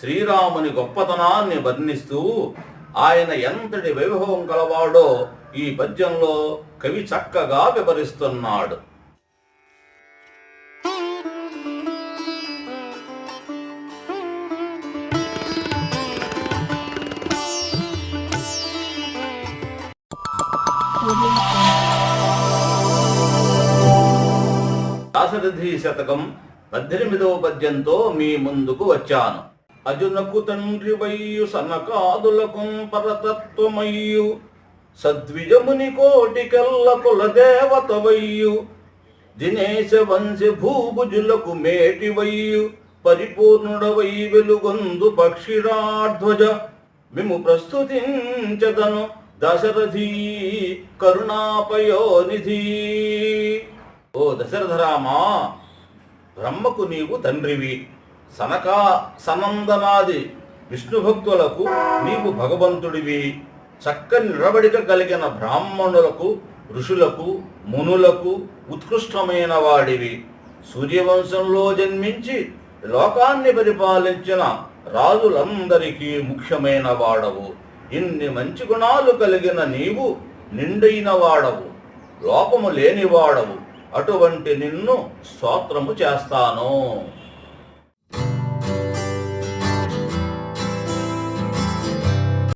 శ్రీరాముని గొప్పతనాన్ని వర్ణిస్తూ ఆయన ఎంతటి వైభవం కలవాడో ఈ పద్యంలో కవి చక్కగా వివరిస్తున్నాడు. దాశరథి శతకం పద్దెనిమిదవ పద్యంతో మీ ముందుకు వచ్చాను. అజునకు తండ్రి వయ్యు సనకాదులకు పరతత్వమయ్యు. సద్విజముని కోటికెల్ల కుల వయ్యు. దినేశ వంశ భూభుజులకు మేటి వయ్యు. పరిపూర్ణుడవై వెలుగొందు పక్షిరాధ్వజ. మిము ప్రస్తుతించదను దశరథీ కరుణాపయోనిధి. ఓ దశరథరామా బ్రహ్మకు నీవు తండ్రివి. సనకా సనందనాది విష్ణు భక్తులకు నీవు భగవంతుడివి. చక్కని నిలబడిక కలిగిన బ్రాహ్మణులకు ఋషులకు మునులకు ఉత్కృష్టమైన వాడివి. సూర్యవంశంలో జన్మించి లోకాన్ని పరిపాలించిన రాజులందరికీ ముఖ్యమైన వాడవు. ఇన్ని మంచి గుణాలు కలిగిన నీవు నిండైన వాడవు. లోపము లేనివాడవు అటువంటి నిన్ను స్తోత్రము చేస్తాను.